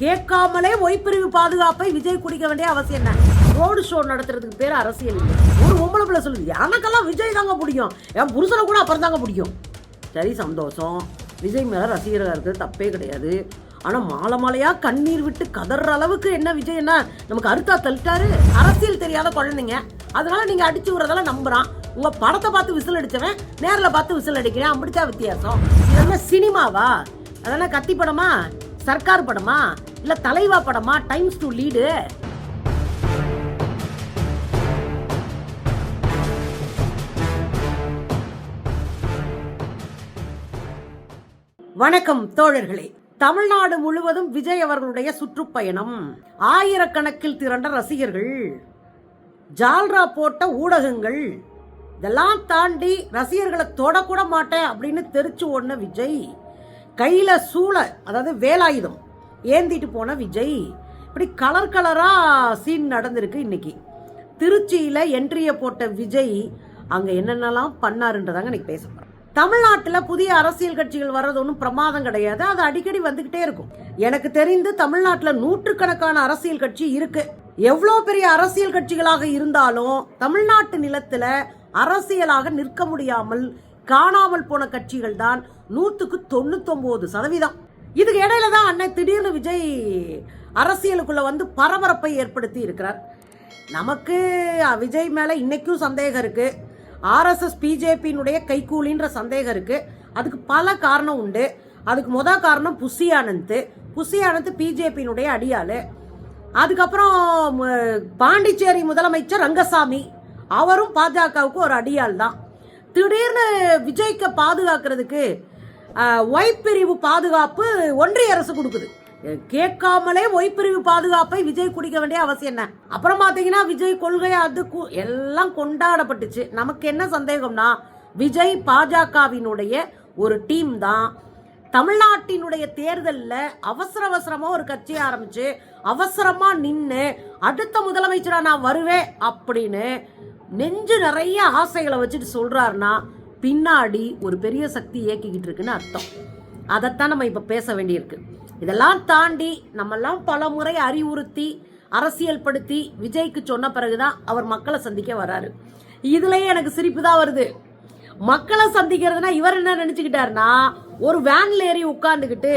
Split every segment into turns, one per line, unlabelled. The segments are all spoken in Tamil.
கேட்காமலே ஒய்பிரிவு பாதுகாப்பை விஜய் குடிக்க வேண்டிய அவசியம் என்ன? ரோடு ஷோ நடத்துறதுக்கு பேர் அரசியல். இல்லை ஒரு பொம்பளை பிள்ளை சொல்லுது எனக்கெல்லாம் விஜய் தாங்க பிடிக்கும். என் புருஷனை கூட அப்புறம் தாங்க பிடிக்கும். சரி சந்தோஷம். விஜய் மேலே ரசிகராக இருக்கிறது தப்பே கிடையாது. ஆனால் மாலை மாலையாக கண்ணீர் விட்டு கதற அளவுக்கு என்ன விஜய் என்ன நமக்கு அறுத்தா தள்ளிட்டாரு? அரசியல் தெரியாத குழந்தைங்க. அதனால நீங்கள் அடிச்சு விடுறதெல்லாம் நம்புகிறான் உங்கள் படத்தை பார்த்து விசில் அடிச்சவன் நேரில் பார்த்து விசில் அடிக்கிறேன். அப்படிச்சா வித்தியாசம். இதெல்லாம் சினிமாவா? அதெல்லாம் கத்தி படமா? சர்க்கார் படமா? இல்லை தலைவா படமா? Times to lead. வணக்கம் தோழர்களே. தமிழ்நாடு முழுவதும் விஜய் அவர்களுடைய சுற்றுப்பயணம். ஆயிரக்கணக்கில் திரண்ட ரசிகர்கள். ஜால்ரா போட்ட ஊடகங்கள். இதெல்லாம் தாண்டி ரசிகர்களை தொடக்கூட மாட்டேன் அப்படின்னு தெரிச்சு ஓடின விஜய். கையில் சூளை அதாவது வேலாயுதம் ஏந்திட்டு போன விஜய். இப்படி கலர் கலராக சீன் நடந்திருக்கு இன்னைக்கு. திருச்சியில் என்ட்ரியை போட்ட விஜய் அங்கே என்னென்னலாம் பண்ணாருன்றதாங்க இன்னைக்கு பேச தமிழ்நாட்டில் புதிய அரசியல் கட்சிகள் வர்றது ஒன்றும் பிரமாதம் கிடையாது. அது அடிக்கடி வந்துக்கிட்டே இருக்கும். எனக்கு தெரிந்து தமிழ்நாட்டில் நூற்றுக்கணக்கான அரசியல் கட்சி இருக்கு. எவ்வளோ பெரிய அரசியல் கட்சிகளாக இருந்தாலும் தமிழ்நாட்டு நிலத்தில் அரசியலாக நிற்க முடியாமல் காணாமல் போன கட்சிகள் தான் நூற்றுக்கு தொண்ணூத்தொம்பது சதவீதம். இதுக்கு இடையில தான் அண்ணன் திடீர்னு விஜய் அரசியலுக்குள்ளே வந்து பரபரப்பை ஏற்படுத்தி இருக்கிறார். நமக்கு விஜய் மேலே இன்றைக்கும் சந்தேகம் இருக்குது ஆர்எஸ்எஸ் பிஜேபியினுடைய கைக்கூலின்ற சந்தேகம் இருக்குது அதுக்கு பல காரணம் உண்டு. அதுக்கு முத காரணம் புஷி ஆனந்த் புஷி ஆனந்த் பிஜேபியினுடைய அடியாள். அதுக்கப்புறம் பாண்டிச்சேரி முதலமைச்சர் ரங்கசாமி. அவரும் பாஜகவுக்கு ஒரு அடியாள் தான். திடீர்னு விஜய்க்கு பாதுகாக்கிறதுக்கு ஒய்பிரிவு பாதுகாப்பு ஒன்றிய அரசு கொடுக்குது. கேட்காமலே ஒய்பிரிவு பாதுகாப்பை விஜய் குடிக்க வேண்டிய அவசியம் என்ன? அப்புறம் பார்த்தீங்கன்னா விஜய் கொள்கை அது எல்லாம் கொண்டாடப்பட்டுச்சு. நமக்கு என்ன சந்தேகம்னா விஜய் பாஜகவினுடைய ஒரு டீம் தான். தமிழ்நாட்டினுடைய தேர்தலில் அவசர அவசரமாக ஒரு கட்சியை ஆரம்பிச்சு அவசரமாக நின்று அடுத்த முதலமைச்சராக நான் வருவேன் அப்படின்னு நெஞ்சு நிறைய ஆசைகளை வச்சுட்டு சொல்கிறாருன்னா பின்னாடி ஒரு பெரிய சக்தி இயக்கிக்கிட்டு இருக்குன்னு அர்த்தம். அதைத்தான் நம்ம இப்போ பேச வேண்டியிருக்கு. இதெல்லாம் தாண்டி நம்மெல்லாம் பல முறை அறிவுறுத்தி அரசியல் படுத்தி விஜய்க்கு சொன்ன பிறகுதான் அவர் மக்களை சந்திக்க வராரு. இதுலயே எனக்கு சிரிப்பு தான் வருது. மக்களை சந்திக்கிறதுனா இவர் என்ன நினைச்சுக்கிட்டாருன்னா ஒரு வேன்ல ஏறி உட்காந்துக்கிட்டு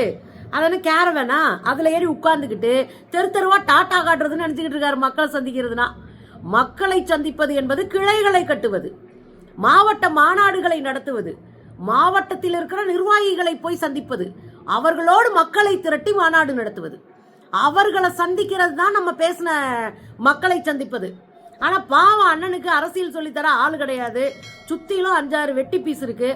அதன கேரவேனா? அதுல ஏறி உட்கார்ந்துக்கிட்டு தெரு தெருவா டாட்டா காட்டுறதுன்னு நினைச்சுக்கிட்டு இருக்காரு மக்களை சந்திக்கிறதுனா. மக்களை சந்திப்பது என்பது கிளைகளை கட்டுவது. மாவட்ட மாநாடுகளை நடத்துவது மாவட்டத்தில் இருக்கிற நிர்வாகிகளை போய் சந்திப்பது அவர்களோடு மக்களை திரட்டி மாநாடு நடத்துவது. அவர்களை சந்திக்கிறது தான் நம்ம பேசின மக்களை சந்திப்பது. ஆனால் பாவம் அண்ணனுக்கு அரசியல் சொல்லித்தர ஆள் கிடையாது. சுத்திலும் அஞ்சாறு வெட்டி பீஸ் இருக்கு.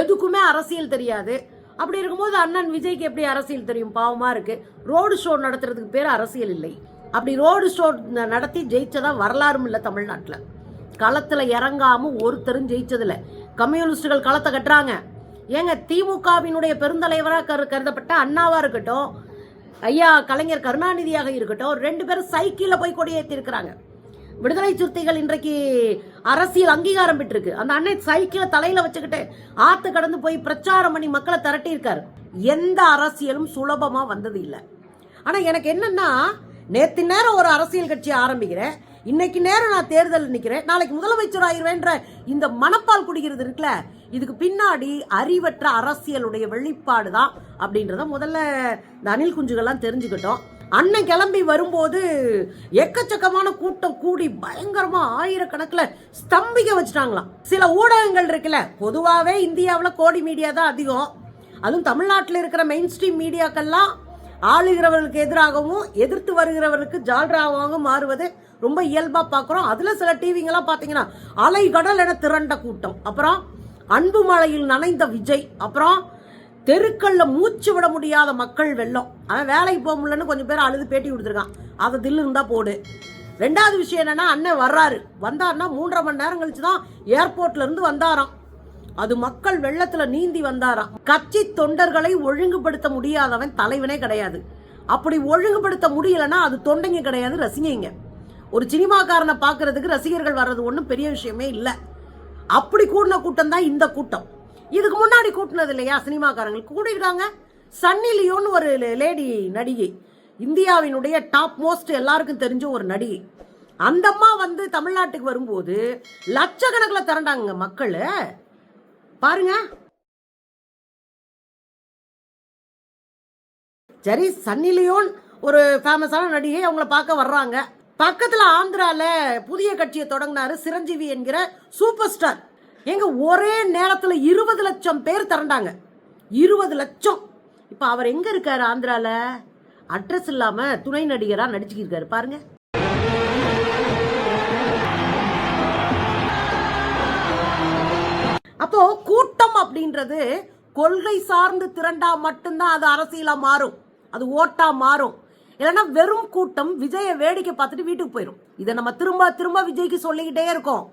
எதுக்குமே அரசியல் தெரியாது. அப்படி இருக்கும்போது அண்ணன் விஜய்க்கு எப்படி அரசியல் தெரியும்? பாவமாக இருக்கு. ரோடு ஷோ நடத்துறதுக்கு பேர் அரசியல் இல்லை. அப்படி ரோடு ஷோ நடத்தி ஜெயிச்சதா வரலாறும் இல்லை தமிழ்நாட்டில். களத்தில் இறங்காம ஒருத்தரும் ஜெயிச்சதில்ல. கம்யூனிஸ்டுகள் களத்தை கட்டுறாங்க. ஏங்க திமுகவினுடைய பெருந்தலைவராக கரு கருதப்பட்ட அண்ணாவாக இருக்கட்டும் ஐயா கலைஞர் கருணாநிதியாக இருக்கட்டும் ரெண்டு பேரும் சைக்கிளில் போய் கொடியேற்றிருக்கிறாங்க விடுதலை சிறுத்தைகள் இன்றைக்கு அரசியல் அங்கீகாரம் பெற்றிருக்கு. அந்த அண்ணன் சைக்கிளை தலையில வச்சுக்கிட்டு ஆத்து கடந்து போய் பிரச்சாரம் பண்ணி மக்களை திரட்டி இருக்காரு எந்த அரசியலும் சுலபமா வந்தது இல்லை. ஆனா எனக்கு என்னன்னா நேத்து நேரம் ஒரு அரசியல் கட்சி ஆரம்பிக்கிறேன். இன்னைக்கு நேரம் நான் தேர்தல் நிற்கிறேன் நாளைக்கு முதலமைச்சர் ஆயிருவேன்ற இந்த மனப்பால் குடிக்கிறது இருக்குல்ல இதுக்கு பின்னாடி அறிவற்ற அரசியலுடைய வெளிப்பாடு தான் அப்படின்றத முதல்ல இந்த அணில் குஞ்சுகள்லாம் தெரிஞ்சுக்கிட்டோம். அண்ணன் கிளம்பி வரும்போது எக்கச்சக்கமான கூட்டம் கூடி பயங்கரமா ஆயிரக்கணக்கில் ஸ்தம்பிக்க வச்சுட்டாங்களாம். சில ஊடகங்கள் இருக்குல்ல பொதுவாகவே இந்தியாவில் கோடி மீடியா தான் அதிகம். அதுவும் தமிழ்நாட்டில் இருக்கிற மெயின் ஸ்ட்ரீம் மீடியாக்கள்லாம் ஆளுகிறவர்களுக்கு எதிராகவும் எதிர்த்து வருகிறவர்களுக்கு ஜால்ராவாகவும் மாறுவது ரொம்ப இயல்பா பார்க்குறோம். அதுல சில டிவிங்கெல்லாம் பார்த்தீங்கன்னா அலைகடல் என திரண்ட கூட்டம். அப்புறம் அன்பு மழையில் நனைந்த விஜய். அப்புறம் தெருக்கல்ல மூச்சு விட முடியாத மக்கள் வெள்ளம். அவன் வேலைக்கு போக முடியலன்னு கொஞ்சம் பேர் அழுது பேட்டி கொடுத்துருக்கான். அதை தில்லு இருந்தா போடு. ரெண்டாவது விஷயம் என்னன்னா அண்ணன் வர்றாரு. வந்தாருன்னா மூன்றரை மணி நேரம் கழிச்சு தான் ஏர்போர்ட்ல இருந்து வந்தாராம். அது மக்கள் வெள்ளத்துல நீந்தி வந்தாராம் கட்சி தொண்டர்களை ஒழுங்குபடுத்த முடியாதவன் தலைவனே கிடையாது. அப்படி ஒழுங்குபடுத்த முடியலன்னா அது தொண்டைங்க கிடையாது ரசிகைங்க. ஒரு சினிமாக்காரனை பார்க்கறதுக்கு ரசிகர்கள் வர்றது ஒன்றும் பெரிய விஷயமே இல்லை. அப்படி கூடின கூட்டம் தான் இந்த கூட்டம். இதுக்கு முன்னாடி கூட்டினது இல்லையா சினிமாக்காரங்களுக்கு கூட்டிருக்காங்க சன்னி லியோன்னு ஒரு லேடி நடிகை. இந்தியாவினுடைய டாப் மோஸ்ட் எல்லாருக்கும் தெரிஞ்ச ஒரு நடிகை. அந்த அம்மா வந்து தமிழ்நாட்டுக்கு வரும்போது லட்சக்கணக்கில் திரண்டாங்க மக்கள். பாருங்க. சரி சன்னி லியோன் ஒரு ஃபேமஸான நடிகை அவங்கள பார்க்க வர்றாங்க. பக்கத்தில் ஆந்திரால புதிய கட்சியை தொடங்கினாரு சிரஞ்சீவி என்கிற சூப்பர் ஸ்டார். எங்க ஒரே நேரத்தில் இருபது லட்சம் பேர் திரண்டாங்க. இருபது லட்சம். இப்போ அவர் எங்க இருக்காரு ஆந்திரால? அட்ரஸ் இல்லாம துணை நடிகராக நடிச்சுக்கிருக்காரு பாருங்க. அப்போ கூட்டம் அப்படின்றது கொள்கை சார்ந்து திரண்டா மட்டும்தான் அது அரசியலா மாறும். அது ஓட்டா மாறும். இல்லைன்னா வெறும் கூட்டம் விஜயை வேடிக்கை பார்த்துட்டு வீட்டுக்கு போயிடும் இதை நம்ம திரும்ப திரும்ப விஜய்க்கு சொல்லிக்கிட்டே இருக்கோம்.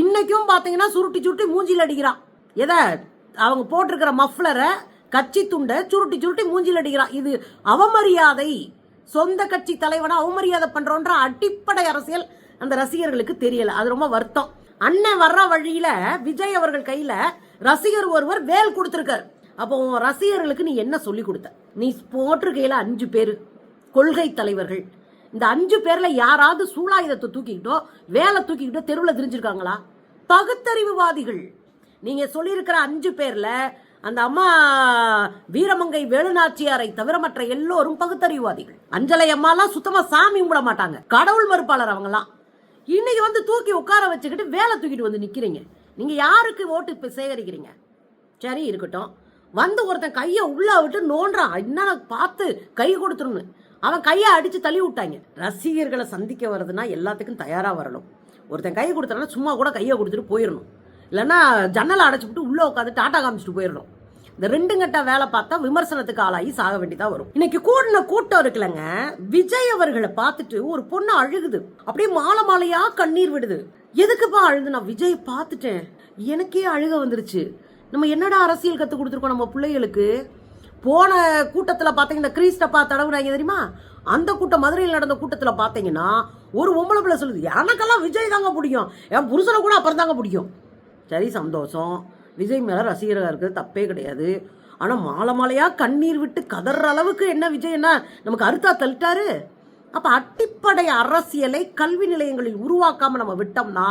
இன்னைக்கும் பார்த்தீங்கன்னா சுருட்டி சுருட்டி மூஞ்சில் அடிக்கிறான். எதை? அவங்க போட்டிருக்கிற மஃப்ளரை கட்சி துண்டை சுருட்டி சுருட்டி மூஞ்சில் அடிக்கிறான். இது அவமரியாதை சொந்த கட்சி தலைவனை அவமரியாதை பண்றோன்ற அடிப்படை அரசியல் அந்த ரசிகர்களுக்கு தெரியல. அது ரொம்ப வருத்தம். அண்ணன் வர்ற வழியில விஜய் அவர்கள் கையில ரசிகர் ஒருவர் வேல் கொடுத்திருக்காரு. அப்போ உன் ரசிகர்களுக்கு நீ என்ன சொல்லி கொடுத்த? நீ போட்டிருக்கையில அஞ்சு பேரு கொள்கை தலைவர்கள். இந்த அஞ்சு பேர்ல யாராவது சூழாயுதத்தை தூக்கிக்கிட்டோ வேலை தூக்கிக்கிட்டோ தெருவில் தெரிஞ்சிருக்காங்களா? பகுத்தறிவுவாதிகள். நீங்க சொல்லியிருக்கிற அஞ்சு பேர்ல அந்த அம்மா வீரமங்கை வேலுநாச்சியாரை தவிர மற்ற எல்லோரும் பகுத்தறிவுவாதிகள். அஞ்சலை அம்மாலாம் சுத்தமா சாமி கும்பிட மாட்டாங்க. கடவுள் மறுப்பாளர் அவங்கலாம். இன்னைக்கு வந்து தூக்கி உட்கார வச்சுக்கிட்டு வேலை தூக்கிட்டு வந்து நிற்கிறீங்க நீங்கள் யாருக்கு ஓட்டு இப்போ சேகரிக்கிறீங்க? சரி இருக்கட்டும். வந்து ஒருத்தன் கையை உள்ள விட்டு நோன்றான் என்ன பார்த்து கை கொடுத்துருன்னு. அவன் கையை அடித்து தள்ளி விட்டாங்க. ரசிகர்களை சந்திக்க வர்றதுன்னா எல்லாத்துக்கும் தயாராக வரணும். ஒருத்தன் கை கொடுத்தனா சும்மா கூட கையை கொடுத்துட்டு போயிடணும் இல்லைன்னா ஜன்னலை அடைச்சிவிட்டு உள்ளே உட்காந்து டாட்டா காமிச்சிட்டு போயிடணும் இந்த ரெண்டு கட்ட வேலை பார்த்தா விமர்சனத்துக்கு ஆளாகி சாக வேண்டியதா வரும். இன்னைக்கு கூடின கூட்டம் இருக்குல்லங்க. விஜய் அவர்களை பார்த்துட்டு ஒரு பொண்ணு அழுகுது. அப்படியே மாலை மாலையா கண்ணீர் விடுது. எதுக்குப்பா அழுது? நான் விஜய் பார்த்துட்டேன். எனக்கே அழுக வந்துருச்சு. நம்ம என்னடா அரசியல் கத்து கொடுத்துருக்கோம் நம்ம பிள்ளைகளுக்கு? போன கூட்டத்தில் பார்த்தீங்கன்னா கிரீஸ்டப்பா தடவுனாங்க தெரியுமா? அந்த கூட்டம் மதுரையில் நடந்த கூட்டத்தில் பார்த்தீங்கன்னா ஒரு பொம்பளை பிள்ளை சொல்லுது எனக்கெல்லாம் விஜய் தாங்க பிடிக்கும். என் புருஷனை கூட அப்புறம் தாங்க பிடிக்கும். சரி சந்தோஷம். விஜய் மேலே ரசிகராக இருக்கிறது தப்பே கிடையாது. ஆனால் மாலை மாலையாக கண்ணீர் விட்டு கதற அளவுக்கு என்ன விஜய் என்ன நமக்கு அறுத்தா தள்ளிட்டாரு. அப்போ அடிப்படை அரசியலை கல்வி நிலையங்களில் உருவாக்காமல் நம்ம விட்டோம்னா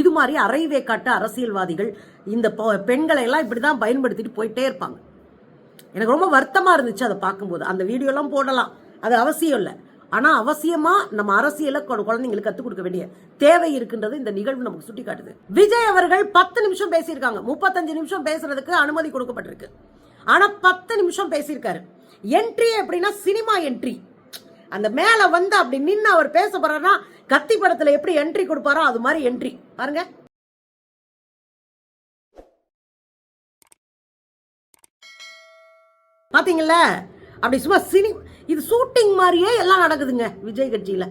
இது மாதிரி அறைவே காட்ட அரசியல்வாதிகள் இந்த பெண்களை எல்லாம் இப்படி தான் பயன்படுத்திட்டு போயிட்டே இருப்பாங்க. எனக்கு ரொம்ப வருத்தமாக இருந்துச்சு அதை பார்க்கும்போது. அந்த வீடியோலாம் போடலாம். அது அவசியம் இல்லை. ஆனால் அவசியமாக நம்ம அரசியலை கொ- குழந்தைங்களுக்கு கற்றுக் கொடுக்க வேண்டிய தேவை இருக்கின்றது இந்த நிகழ்வு நமக்கு சுட்டி காட்டுது விஜய் அவர்கள் பத்து நிமிஷம் பேசியிருக்காங்க. முப்பத்தஞ்சு நிமிஷம் பேசுறதுக்கு அனுமதி கொடுக்கப்பட்டிருக்கு. ஆனால் பத்து நிமிஷம் பேசியிருக்காரு. என்ட்ரி எப்படின்னா சினிமா என்ட்ரி அந்த மேலே வந்து அப்படி நின்று அவர் பேச போறாருன்னா கத்தி படத்தில் எப்படி என்ட்ரி கொடுப்பாரோ அது மாதிரி என்ட்ரி பாருங்க. பாத்தீங்கல்ல? அப்படி சும்மா சினி இது ஷூட்டிங் மாதிரியே எல்லாம் நடக்குதுங்க விஜய் கட்சியில்.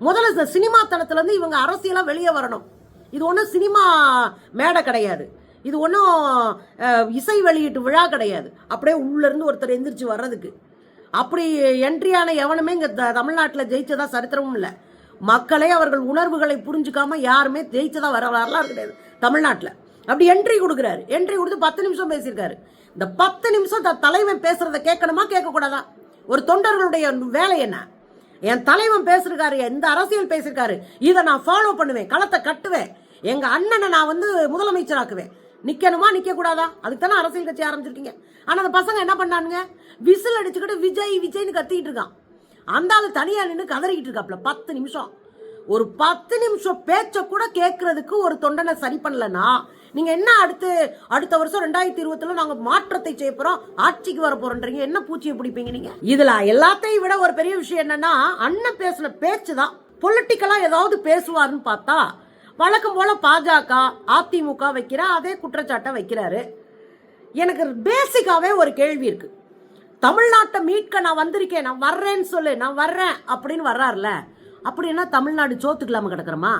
முதல்ல சினிமா தளத்துலேருந்து இவங்க அரசியலாக வெளியே வரணும். இது ஒன்றும் சினிமா மேடை கிடையாது. இது ஒன்றும் இசை வெளியீட்டு விழா கிடையாது. அப்படியே உள்ளேருந்து ஒருத்தர் எந்திரிச்சு வர்றதுக்கு. அப்படி என்ட்ரியான எவனுமே இங்கே த தமிழ்நாட்டில் ஜெயிச்சதா சரித்திரமும் இல்லை. மக்களே அவர்கள் உணர்வுகளை புரிஞ்சுக்காம யாருமே ஜெயிச்சதா வர வரலாறு கிடையாது தமிழ்நாட்டில். அப்படி என்ட்ரி கொடுக்குறாரு. என்ட்ரி கொடுத்து பத்து நிமிஷம் பேசியிருக்காரு. இந்த பத்து நிமிஷம் த- தலைவன் பேசுறத கேட்கணுமா கேட்கக்கூடாதா? ஒரு தொண்டர்களுடைய வேலை என்ன? என் தலைவன் பேசிருக்காரு எந்த அரசியல் பேசியிருக்காரு இதை நான் ஃபாலோ பண்ணுவேன் களத்தை கட்டுவேன். எங்க அண்ணனை நான் வந்து முதலமைச்சராக்குவேன். நிக்கணுமா நிக்க கூடாதா அதுக்கு தானே அரசியல் கட்சி ஆரம்பிச்சிருக்கீங்க. ஆனா அந்த பசங்க என்ன பண்ணானுங்க? விசில் அடிச்சுக்கிட்டு விஜய் விஜய்னு கத்திக்கிட்டு இருக்கான். அந்த ஆள் தனியா நின்று கதறிக்கிட்டு இருக்காப்ல பத்து நிமிஷம். ஒரு பத்து நிமிஷம் பேச்ச கூட கேட்கறதுக்கு ஒரு தொண்டனை சரி பண்ணலன்னா நீங்கள் என்ன அடுத்து அடுத்த வருஷம் ரெண்டாயிரத்தி இருபத்தில் நாங்கள் மாற்றத்தை செய்ய போகிறோம் ஆட்சிக்கு வர என்ன பூச்சியை பிடிப்பீங்க நீங்கள் இதில் எல்லாத்தையும் விட ஒரு பெரிய விஷயம் என்னன்னா அண்ணன் பேசின பேச்சு தான். பொலிட்டிக்கலாக ஏதாவது பேசுவாருன்னு பார்த்தா வழக்கம் போல பாஜக அதிமுக வைக்கிற அதே குற்றச்சாட்டை வைக்கிறாரு. எனக்கு பேசிக்காவே ஒரு கேள்வி இருக்கு. தமிழ்நாட்டை மீட்க நான் வந்திருக்கேன் நான் வர்றேன்னு சொல்லு நான் வர்றேன் அப்படின்னு வர்றாருல அப்படின்னா தமிழ்நாடு சோத்துக்கலாம கிடக்குறோமா?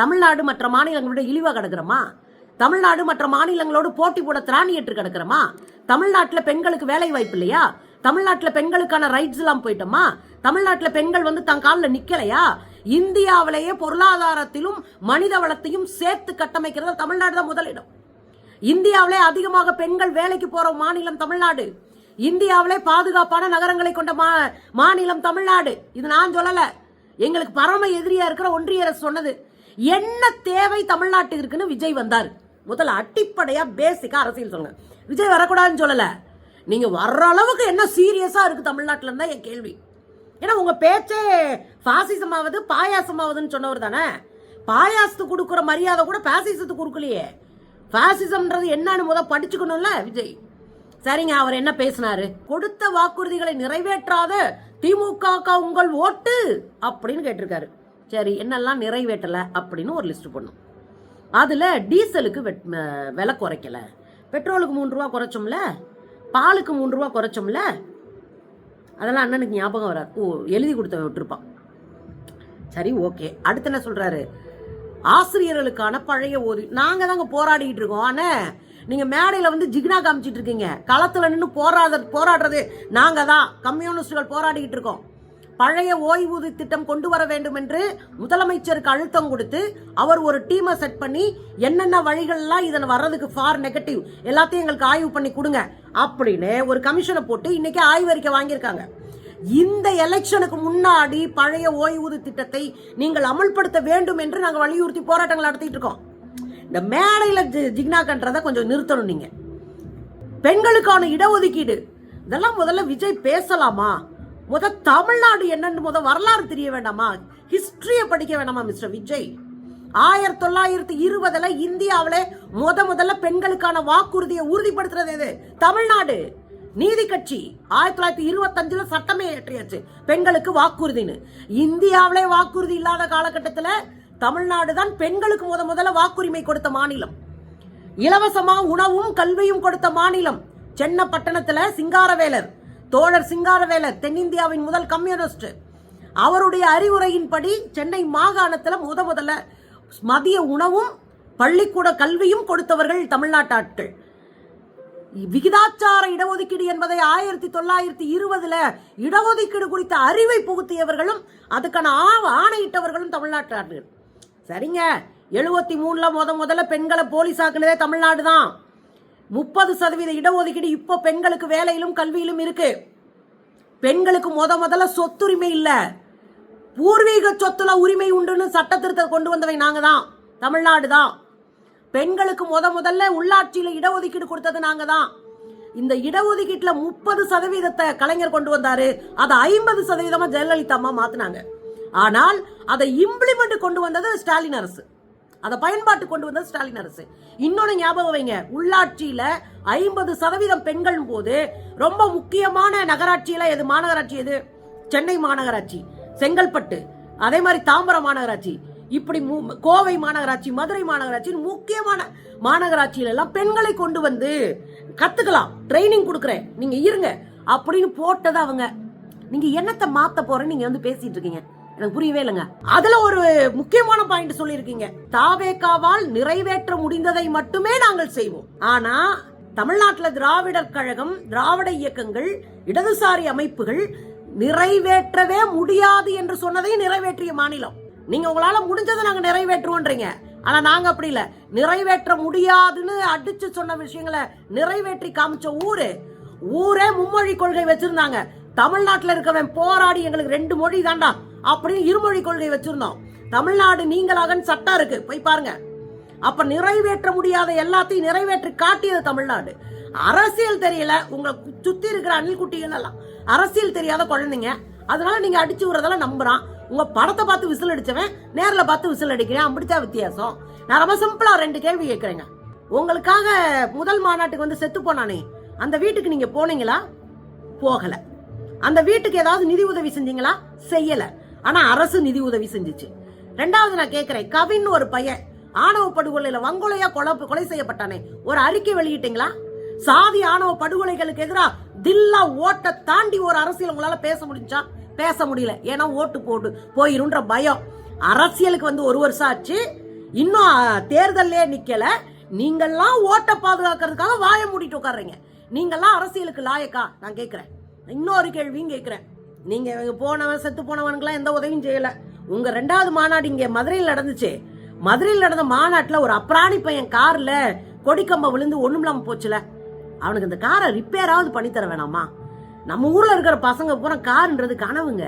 தமிழ்நாடு மற்ற மாநிலங்களோட இழிவாக கிடக்குறோமா? தமிழ்நாடு மற்ற மாநிலங்களோடு போட்டி போட திராணியற்று கிடக்கிறோமா? தமிழ்நாட்டில் பெண்களுக்கு வேலை வாய்ப்பு இல்லையா? தமிழ்நாட்டில் பெண்களுக்கான ரைட்ஸ் எல்லாம் போயிட்டோமா? தமிழ்நாட்டில் பெண்கள் வந்து தன் காலில் நிக்கலையா? இந்தியாவிலேயே பொருளாதாரத்திலும் மனித வளத்தையும் சேர்த்து கட்டமைக்கிறது தமிழ்நாடு தான் முதலிடம். இந்தியாவிலே அதிகமாக பெண்கள் வேலைக்கு போற மாநிலம் தமிழ்நாடு. இந்தியாவிலே பாதுகாப்பான நகரங்களை கொண்ட மா மாநிலம் தமிழ்நாடு. இது நான் சொல்லல. எங்களுக்கு பரம எதிரியா இருக்கிற ஒன்றிய அரசு சொன்னது என்ன தேவை தமிழ்நாட்டுக்கு இருக்குன்னு விஜய் வந்தார். முதல்ல அடிப்படையாக பேசிக்காக அரசியல் சொல்லுங்க. விஜய் வரக்கூடாதுன்னு சொல்லலை. நீங்கள் வர்ற அளவுக்கு என்ன சீரியஸாக இருக்குது தமிழ்நாட்டுல என் கேள்வி. ஏன்னா உங்கள் பேச்சே பாசிசமாவது பாயாசமாவதுன்னு சொன்னவர் தானே. பாயாசத்துக்கு கொடுக்குற மரியாதை கூட பாசிசத்துக்கு கொடுக்கலையே. பாசிசம்ன்றது என்னன்னு முத படிச்சுக்கணும்ல விஜய். சரிங்க அவர் என்ன பேசினாரு? கொடுத்த வாக்குறுதிகளை நிறைவேற்றாத திமுக உங்கள் ஓட்டு அப்படின்னு கேட்டிருக்காரு. சரி என்னெல்லாம் நிறைவேற்றலை அப்படின்னு ஒரு லிஸ்ட் பண்ணும் அதில் டீசலுக்கு வெட்- விலை குறைக்கல. பெட்ரோலுக்கு மூணு ரூபா குறைச்சோம்ல பாலுக்கு மூணு ரூபா குறைச்சோம்ல அதெல்லாம் அண்ணனுக்கு ஞாபகம் வராது. ஓ எழுதி கொடுத்த விட்டுருப்பான். சரி ஓகே. அடுத்து என்ன சொல்கிறாரு ஆசிரியர்களுக்கான பழைய ஓதி நாங்கள் தாங்க போராடிக்கிட்டு இருக்கோம். ஆனால் நீங்கள் மேடையில் வந்து ஜிக்னா காமிச்சிட்டு இருக்கீங்க. களத்தில் நின்று போராட போராடுறது நாங்கள் தான். கம்யூனிஸ்டுகள் போராடிக்கிட்டு இருக்கோம். பழைய ஓய்வூதிய திட்டம் கொண்டு வர வேண்டும் என்று முதலமைச்சருக்கு அழுத்தம் கொடுத்து அவர் ஒரு டீமை செட் பண்ணி என்னென்ன வழிகள்லாம் இதன் வர்றதுக்கு ஃபார் நெகட்டிவ் எல்லாத்தையும் எங்களுக்கு ஆய்வு பண்ணி கொடுங்க அப்படின்னு ஒரு கமிஷனை போட்டு இன்னைக்கு ஆய்வறிக்கை வாங்கியிருக்காங்க. இந்த எலெக்ஷனுக்கு முன்னாடி பழைய ஓய்வூதிய திட்டத்தை நீங்கள் அமல்படுத்த வேண்டும் என்று நாங்கள் வலியுறுத்தி போராட்டங்கள் நடத்திட்டு இருக்கோம். இந்த மேடையில ஜி- ஜிக்னாக்கன்றதை கொஞ்சம் நிறுத்தணும் நீங்க. பெண்களுக்கான இடஒதுக்கீடு. இதெல்லாம் முதல்ல விஜய் பேசலாமா? முத தமிழ்நாடு என்னன்னு முத வரலாறு தெரிய வேண்டாமா? ஹிஸ்டரிய படிக்க வேண்டாமா மிஸ்டர் விஜய்? ஆயிரத்தி தொள்ளாயிரத்தி இருபதுல இந்தியாவில முத முதல்ல பெண்களுக்கான வாக்குறுதியை உறுதிப்படுத்துறது எது? தமிழ்நாடு. நீதி கட்சி ஆயிரத்தி தொள்ளாயிரத்தி இருபத்தஞ்சுல சட்டமே ஏற்றியாச்சு பெண்களுக்கு வாக்குறுதின்னு. இந்தியாவிலே வாக்குறுதி இல்லாத காலகட்டத்தில் தமிழ்நாடு தான் பெண்களுக்கு முத முதல்ல வாக்குரிமை கொடுத்த மாநிலம். இலவசமா உணவும் கல்வியும் கொடுத்த மாநிலம். சென்னை பட்டணத்துல சிங்காரவேலர். தோழர் சிங்காரவேலர் தென்னிந்தியாவின் முதல் கம்யூனிஸ்ட். அவருடைய அறிவுரையின்படி சென்னை மாகாணத்தில் முத முதல்ல மதிய உணவும் பள்ளிக்கூட கல்வியும் கொடுத்தவர்கள் தமிழ்நாட்டு ஆட்கள். விகிதாச்சார இடஒதுக்கீடு என்பதை ஆயிரத்தி தொள்ளாயிரத்தி இருபதுல இடஒதுக்கீடு குறித்த அறிவை புகுத்தியவர்களும் அதுக்கான ஆவ ஆணையிட்டவர்களும் தமிழ்நாட்டு ஆட்கள். சரிங்க. எழுபத்தி மூணுல முத முதல்ல பெண்களை போலீஸாக்குனதே தமிழ்நாடு தான். முப்பது சதவீத இடஒதுக்கீடு இப்போ பெண்களுக்கு வேலையிலும் கல்வியிலும் இருக்கு. பெண்களுக்கு முத முதல்ல சொத்துரிமை இல்ல. பூர்வீக சொத்துல உரிமை உண்டுன்னு சட்ட திருத்தம் கொண்டு வந்தவை நாங்க தான். தமிழ்நாடு தான். பெண்களுக்கு முத முதல்ல உள்ளாட்சியில இடஒதுக்கீடு கொடுத்தது நாங்க தான். இந்த இடஒதுக்கீட்டுல முப்பது சதவீதத்தை கலைஞர் கொண்டு வந்தாரு. அதை ஐம்பது சதவீதமா ஜெயலலிதா அம்மா மாத்தினாங்க. ஆனால் அதை இம்ப்ளிமெண்ட் கொண்டு வந்தது ஸ்டாலின் அரசு. அதை பயன்பாட்டு கொண்டு வந்தது ஸ்டாலின் அரசு. இன்னொன்னு ஞாபகம் வைங்க உள்ளாட்சியில ஐம்பது சதவீதம் பெண்கள் போது ரொம்ப முக்கியமான நகராட்சியில எது? மாநகராட்சி எது? சென்னை மாநகராட்சி செங்கல்பட்டு அதே மாதிரி தாம்பரம் மாநகராட்சி இப்படி கோவை மாநகராட்சி மதுரை மாநகராட்சி முக்கியமான மாநகராட்சியில எல்லாம் பெண்களை கொண்டு வந்து கத்துக்கலாம் ட்ரைனிங் கொடுக்குறேன் நீங்க இருங்க அப்படின்னு போட்டது அவங்க. நீங்க என்னத்தை மாத்த போறேன்னு நீங்க வந்து பேசிட்டு இருக்கீங்க. எனக்கு புரியவே இல்லைங்க. அதுல ஒரு முக்கியமான பாயிண்ட் சொல்லியிருக்கீங்க. தாவேக்காவால் நிறைவேற்ற முடிந்ததை மட்டுமே நாங்கள் செய்வோம். ஆனா தமிழ்நாட்டில் திராவிடர் கழகம் திராவிட இயக்கங்கள் இடதுசாரி அமைப்புகள் நிறைவேற்றவே முடியாது என்று சொன்னதையும் நிறைவேற்றிய மாநிலம். நீங்க உங்களால முடிஞ்சதை நாங்க நிறைவேற்றுவோன்றீங்க. ஆனா நாங்க அப்படி இல்ல. நிறைவேற்ற முடியாதுன்னு அடிச்சு சொன்ன விஷயங்களை நிறைவேற்றி காமிச்ச ஊரு ஊரே மும்மொழி கொள்கை வச்சிருந்தாங்க. தமிழ்நாட்டுல இருக்கவன் போராடி எங்களுக்கு ரெண்டு மொழி தாண்டா. அப்படின்னு இருமொழி கொள்கை வச்சிருந்தோம். தமிழ்நாடு நீங்களாகன்னு சட்டம் இருக்கு. போய் பாருங்க. அப்ப நிறைவேற்ற முடியாத எல்லாத்தையும் நிறைவேற்றி காட்டியது தமிழ்நாடு. அரசியல் தெரியல. உங்களை சுத்தி இருக்கிற அணில் குட்டிகள் எல்லாம் அரசியல் தெரியாத குழந்தைங்க. அதனால நீங்க அடிச்சு விடுறதெல்லாம் நம்புறான். உங்க படத்தை பார்த்து விசில் அடிச்சவன் நேர்ல பார்த்து விசில் அடிக்கிறேன். அப்படித்தான் வித்தியாசம். நான் ரொம்ப சிம்பிளா ரெண்டு கேள்வி கேட்கறேங்க. உங்களுக்காக முதல் மாநாட்டுக்கு வந்து செத்து போனானே. அந்த வீட்டுக்கு நீங்க போனீங்களா? போகல. அந்த வீட்டுக்கு ஏதாவது நிதி உதவி செஞ்சீங்களா? செய்யல. ஆனா அரசு நிதி உதவி செஞ்சுச்சு. ரெண்டாவது நான் கேக்குறேன் கவின் ஒரு பையன் ஆணவ படுகொலையில வங்கொலையா கொலை கொலை செய்யப்பட்டானே. ஒரு அறிக்கை வெளியிட்டீங்களா? சாதி ஆணவ படுகொலைகளுக்கு எதிராக தில்லா ஓட்ட தாண்டி ஒரு அரசியல் உங்களால பேச முடிஞ்சா? பேச முடியல. ஏன்னா ஓட்டு போட்டு போயிருன்ற பயம். அரசியலுக்கு வந்து ஒரு வருஷம் ஆச்சு. இன்னும் தேர்தல்லே நிக்கல. நீங்கெல்லாம் ஓட்ட பாதுகாக்கிறதுக்காக வாய மூடிட்டு உட்கார்றீங்க. நீங்கெல்லாம் அரசியலுக்கு லாயக்கா? நான் கேக்குறேன். இன்னொரு கேள்வியும் கேக்குறேன். நீங்கள் போனவன் செத்து போனவனுக்குலாம் எந்த உதவியும் செய்யலை. உங்கள் ரெண்டாவது மாநாடு இங்கே மதுரையில் நடந்துச்சு. மதுரையில் நடந்த மாநாட்டில் ஒரு அப்ராணி பையன் காரில் கொடிக்கம்ப விழுந்து ஒன்றும் இல்லாமல் போச்சுல. அவனுக்கு இந்த காரை ரிப்பேராவது பண்ணித்தர வேணாமா? நம்ம ஊரில் இருக்கிற பசங்க பூரா காருன்றது கனவுங்க.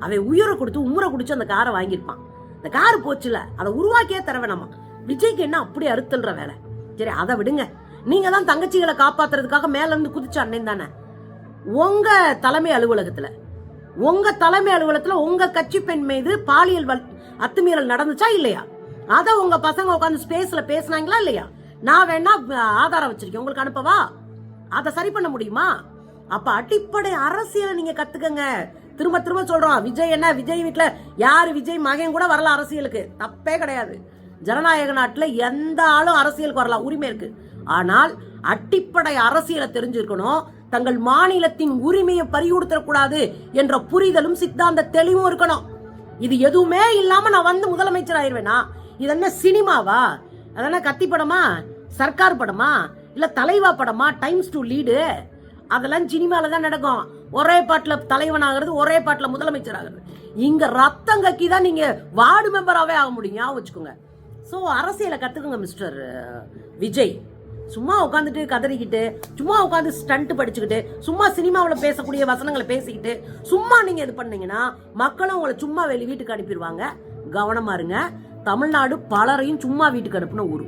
அவன் உயிரை கொடுத்து உமுறை குடிச்சு அந்த காரை வாங்கியிருப்பான். இந்த கார் போச்சுல அதை உருவாக்கியே தர வேணாமா? விஜய்க்கு என்ன அப்படி அறுத்தல்ற வேலை? சரி அதை விடுங்க. நீங்க தான் தங்கச்சிகளை காப்பாத்துறதுக்காக மேல இருந்து குதிச்ச அண்ணன் தானே? உங்க தலைமை அலுவலகத்துல உங்க தலைமை அலுவலகத்துல உங்க கட்சி பெண் மீது பாலியல் வல்- அத்துமீறல் நடந்துச்சா இல்லையா? அத உங்க பசங்க உட்காந்து ஸ்பேஸ்ல பேசுனாங்களா இல்லையா? நான் வேணா ஆதாரம் வச்சிருக்கேன். உங்களுக்கு அனுப்பவா? அதை சரி பண்ண முடியுமா? அப்ப அடிப்படை அரசியலை நீங்க கத்துக்கங்க. திரும்ப திரும்ப சொல்றோம் விஜய் என்ன? விஜய் வீட்டுல யாரு? விஜய் மகன் கூட வரல அரசியலுக்கு. தப்பே கிடையாது. ஜனநாயக நாட்டுல எந்த ஆளும் அரசியலுக்கு வரலாம் உரிமை இருக்கு. ஆனால் அடிப்படை அரசியலை தெரிஞ்சிருக்கணும். தங்கள் மாநிலத்தின் உரிமையை பறிகொடுத்துடக்கூடாது என்ற புரிதலும் சித்தாந்த தெளிவும் இருக்கணும். இது எதுவுமே இல்லாம நான் வந்து முதலமைச்சர் ஆயிடுவேனா இது என்ன சினிமாவா? அதென்ன கத்தி படமா? சர்க்கார் படமா? இல்ல தலைவா படமா? Times to lead. அதெல்லாம் சினிமால தான் நடக்கும். ஒரே பாட்டுல தலைவன் ஆகிறது ஒரே பாட்டுல முதலமைச்சர் ஆகிறது. இங்க ரத்தம் கக்கி தான் நீங்க வார்டு மெம்பராகவே ஆக முடியும். ஞாபகம் வச்சுக்கோங்க. ஸோ அரசியலை கத்துக்குங்க மிஸ்டர் விஜய். சும்மா உட்காந்துட்டு கதறிக்கிட்டு சும்மா உட்காந்து ஸ்டண்ட் படிச்சுக்கிட்டு சும்மா சினிமாவில் பேசக்கூடிய வசனங்களை பேசிக்கிட்டு சும்மா நீங்கள் இது பண்ணீங்கன்னா மக்களும் உங்களை சும்மா வெளி வீட்டுக்கு அனுப்பிடுவாங்க. கவனமா இருங்க. தமிழ்நாடு பலரையும் சும்மா வீட்டுக்கு அனுப்புன ஊர்.